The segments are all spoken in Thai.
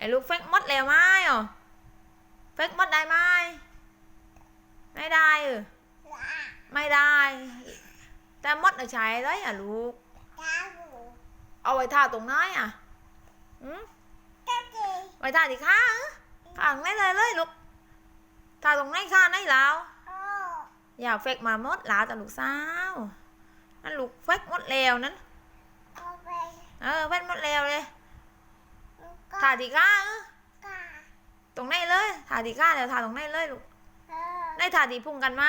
ไอ้ลูกเฟกมดแล้วไหมอะเฟกมดได้ไหมไม่ได้เออไม่ได้ แต่มด là chạy đấy à ลูก เอาไว้ทาตรงไหนอะอืมไว้ทาที่ขาอะข้างไหนเลยเลยลูกทาตรงไหนข้างไหนแล้วอยากเฟกมามดแล้วแต่ลูกสาวนั่นลูกเฟกมดแล้วนั้นเออเฟกมดแล้วเลย ทาที่ขาอะตรงไหนเลยทาที่ขาแล้วทาตรงไหนเลยลูกได้ทาที่พุ่งกันไหม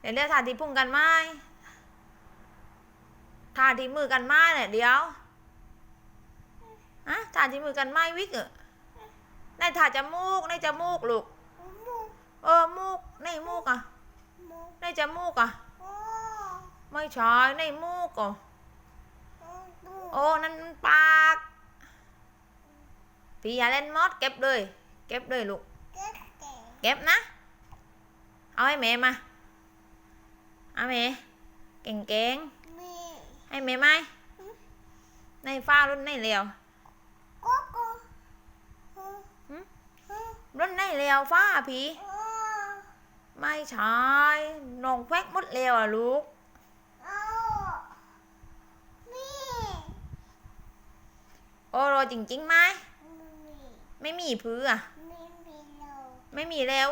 เดี๋ยวเรียกทาที่พุ่งกันไหมทาที่มือกันไหมเนี่ยเดี๋ยวอะทาที่มือกันไหมวิกเออได้ทาจมูกได้จมูกลูกเออมูกในมูกอะในจมูกอะไม่ใช่ในมูกอะโอ้นั่นมันปาก พี่อย่าเล่นมดเก็บเลย เก็บเลยลูก เก็บนะ เอาให้แม่มา เอาแม่เก่งเก่งๆให้แม่ไหมในฟ้ารุ่นในเร็วรุ่นในเร็วฟ้าผีไม่ใช่น้องแฟกมดเร็วอะลูกโอ้โรจริงๆไหม ไม่มีพื้นอะไม่มีแล้ว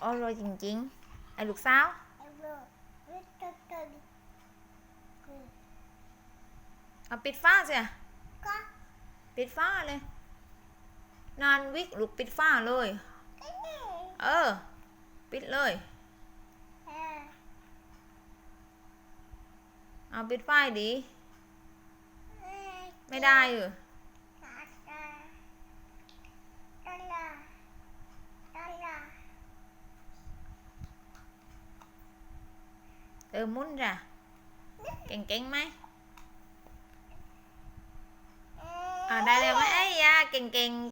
โอ้โรจริงๆ ไอ้ลูกสาวเอาปิดฟ้าสิอะปิดฟ้าเลย นานวิกลูกปิดฟ้าเลย เออ ปิดเลยเอาปิดไฟดี ไม่ได้เออเออมุนจ้ะเก่งๆไหมอ่าได้แล้วไหมไอ้ยาเก่งๆ